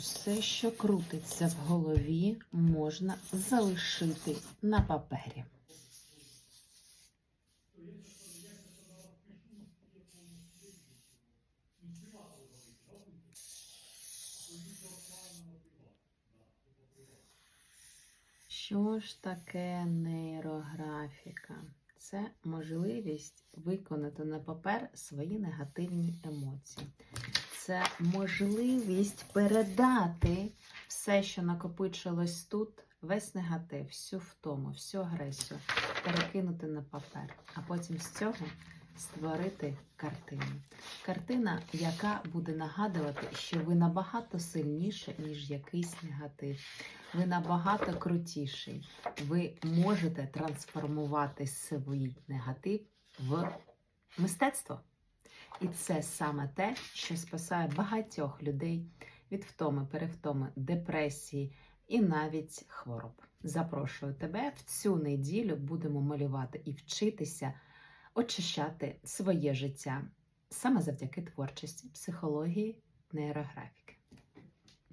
Все, що крутиться в голові, можна залишити на папері. Що ж таке нейрографіка? Це можливість виконати на папер свої негативні емоції. Це можливість передати все, що накопичилось тут, весь негатив, всю втому, всю агресію, перекинути на папер, а потім з цього створити картину. Картина, яка буде нагадувати, що ви набагато сильніше, ніж якийсь негатив. Ви набагато крутіший. Ви можете трансформувати свій негатив в мистецтво. І це саме те, що спасає багатьох людей від втоми, перевтоми, депресії і навіть хвороб. Запрошую тебе в цю неділю будемо малювати і вчитися очищати своє життя саме завдяки творчості, психології, нейрографії.